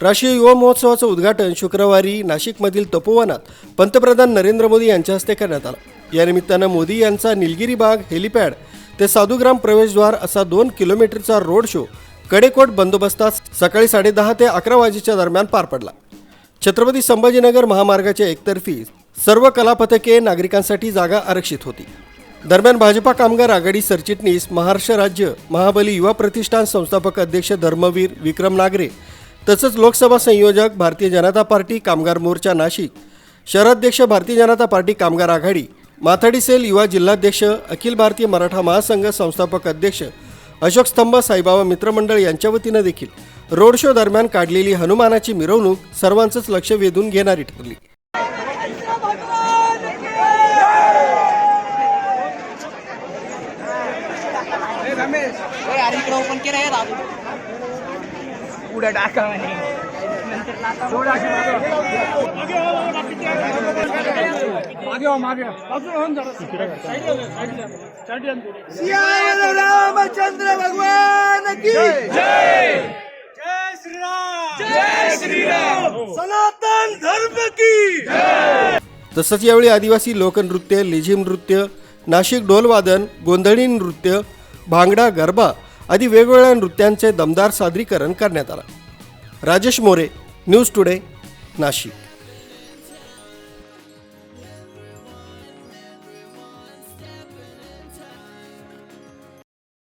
राष्ट्रीय युवा महोत्सवाचं उद्घाटन शुक्रवारी नाशिकमधील तपोवनात पंतप्रधान नरेंद्र मोदी यांच्या हस्ते करण्यात आलं. या निमित्तानं मोदी यांचा निलगिरी बाग हेलिपॅड ते साधुग्राम प्रवेशद्वार असा दोन किलोमीटरचा रोड शो कडेकोट बंदोबस्तात सकाळी साडेदहा ते अकरा वाजेच्या दरम्यान पार पडला. छत्रपती संभाजीनगर महामार्गाच्या एकतर्फी सर्व कलापथके नागरिकांसाठी जागा आरक्षित होती. दरम्यान भाजपा कामगार आघाडी सरचिटणीस महाराष्ट्र राज्य महाबली युवा प्रतिष्ठान संस्थापक अध्यक्ष धर्मवीर विक्रम नागरे तसंच लोकसभा संयोजक भारतीय जनता पार्टी कामगार मोर्चा नाशिक शहराध्यक्ष भारतीय जनता पार्टी कामगार आघाडी माथाडी सेल युवा जिल्हाध्यक्ष अखिल भारतीय मराठा महासंघ संस्थापक अध्यक्ष अशोक स्तंभ साईबाबा मित्रमंडळ यांच्या वतीनं देखील रोड शो दरम्यान काढलेली हनुमानाची मिरवणूक सर्वांचंच लक्ष वेधून घेणारी ठरली. रमेश. पुढे टाका म्हणे. रामचंद्र भगवान की जय. सनातन धर्म की तसंच यावेळी आदिवासी लोकनृत्य लेझिम नृत्य नाशिक ढोलवादन गोंधळी नृत्य भांगडा गरबा आदी वेगवेगळ्या नृत्यांचे दमदार सादरीकरण करण्यात आलं. Rajesh More news today Nashik.